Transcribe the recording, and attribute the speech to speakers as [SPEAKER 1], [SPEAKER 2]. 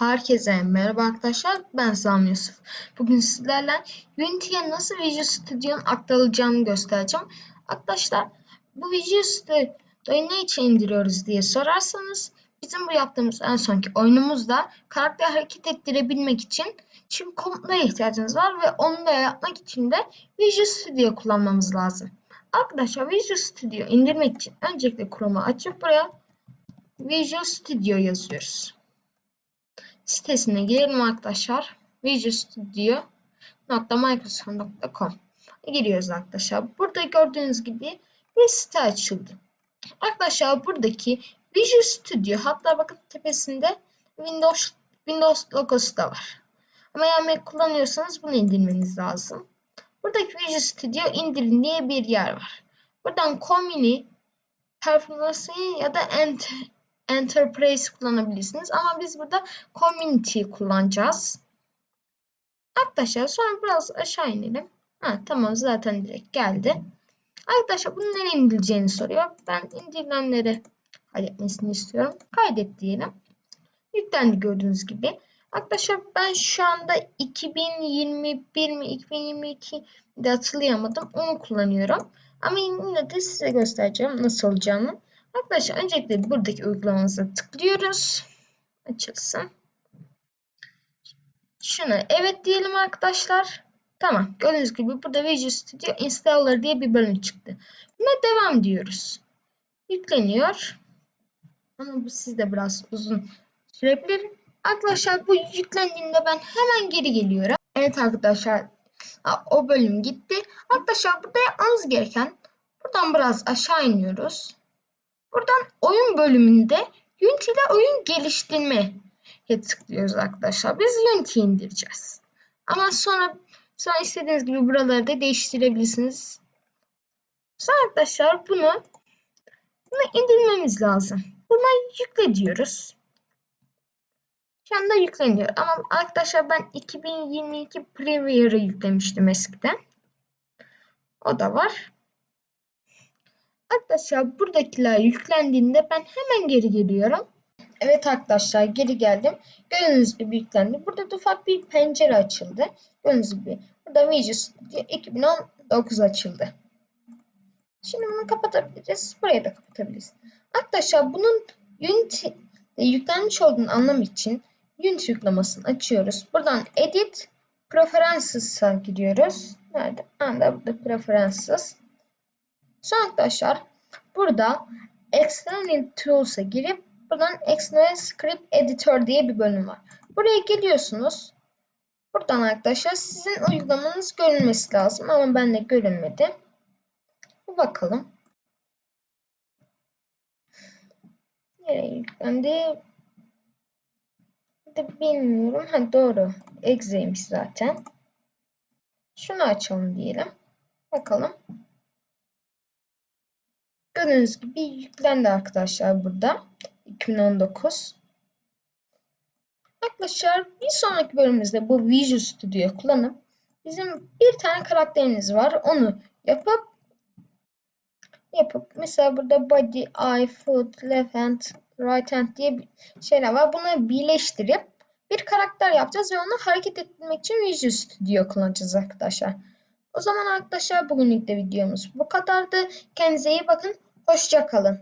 [SPEAKER 1] Herkese merhaba arkadaşlar. Ben Sami Yusuf. Bugün sizlerle Unity'ye nasıl Visual Studio'nun aktarılacağını göstereceğim. Arkadaşlar bu Visual Studio'yu ne için indiriyoruz diye sorarsanız bizim bu yaptığımız en sonki oyunumuzda karakter hareket ettirebilmek için şimdi komutlara ihtiyacımız var ve onu da yapmak için de Visual Studio kullanmamız lazım. Arkadaşlar Visual Studio indirmek için öncelikle Chrome'u açıp buraya Visual Studio yazıyoruz sitesine girelim arkadaşlar. Visual Studio.microsoft.com giriyoruz arkadaşlar. Burada gördüğünüz gibi bir site açıldı. Arkadaşlar buradaki Visual Studio hatta bakın tepesinde Windows Windows logosu da var. Ama yani kullanıyorsanız bunu indirmeniz lazım. Buradaki Visual Studio indirin diye bir yer var. Buradan Comini, Performance ya da Enter Enterprise kullanabilirsiniz. Ama biz burada Community kullanacağız. Arkadaşlar sonra biraz aşağı inelim. Ha, tamam zaten direkt geldi. Arkadaşlar bunu nereye indireceğini soruyor. Ben indirilenleri kaydetmesini istiyorum. Kaydet diyelim. Yüklendi gördüğünüz gibi. Arkadaşlar ben şu anda 2021 mi 2022 de hatırlayamadım. Onu kullanıyorum. Ama yine de size göstereceğim nasıl olacağını. Arkadaşlar öncelikle buradaki uygulamamıza tıklıyoruz. Açılsın. Şuna evet diyelim arkadaşlar. Tamam. Gördüğünüz gibi burada Visual Studio Installer diye bir bölüm çıktı. Buna devam diyoruz. Yükleniyor. Ama bu sizde biraz uzun sürebilir. Arkadaşlar bu yüklendiğinde ben hemen geri geliyorum. Evet arkadaşlar o bölüm gitti. Arkadaşlar burada yapmamız gereken buradan biraz aşağı iniyoruz. Buradan oyun bölümünde Unity oyun geliştirme tıklıyoruz arkadaşlar. Biz Unity indireceğiz. Ama sonra sonra istediğiniz gibi buraları da değiştirebilirsiniz. Sonra arkadaşlar bunu bunu indirmemiz lazım. Buna yükle diyoruz. Şu anda yükleniyor. Ama arkadaşlar ben 2022 Premiere'ı yüklemiştim eskiden. O da var. Arkadaşlar buradakiler yüklendiğinde ben hemen geri geliyorum. Evet arkadaşlar geri geldim. Gördüğünüz gibi yüklendi. Burada da ufak bir pencere açıldı. Gördüğünüz gibi burada Visual Studio 2019 açıldı. Şimdi bunu kapatabiliriz. Burayı da kapatabiliriz. Arkadaşlar bunun Unity yüklenmiş olduğunu anlam için Unity yüklemesini açıyoruz. Buradan Edit Preferences'a gidiyoruz. Nerede? Anda burada Preferences. Sonra arkadaşlar burada External Tools'a girip buradan External Script Editor diye bir bölüm var. Buraya geliyorsunuz. Buradan arkadaşlar sizin uygulamanız görünmesi lazım ama ben de görünmedi. Bir bakalım. Nereye yüklendi? De bilmiyorum. Ha doğru. Exe'ymiş zaten. Şunu açalım diyelim. Bakalım. Gördüğünüz gibi yüklendi arkadaşlar burada. 2019. Arkadaşlar bir sonraki bölümümüzde bu Visual Studio kullanıp bizim bir tane karakterimiz var. Onu yapıp yapıp mesela burada body, eye, foot, left hand, right hand diye şeyler var. Bunları birleştirip bir karakter yapacağız ve onu hareket ettirmek için Visual Studio kullanacağız arkadaşlar. O zaman arkadaşlar bugünlük de videomuz bu kadardı. Kendinize iyi bakın. Hoşça kalın.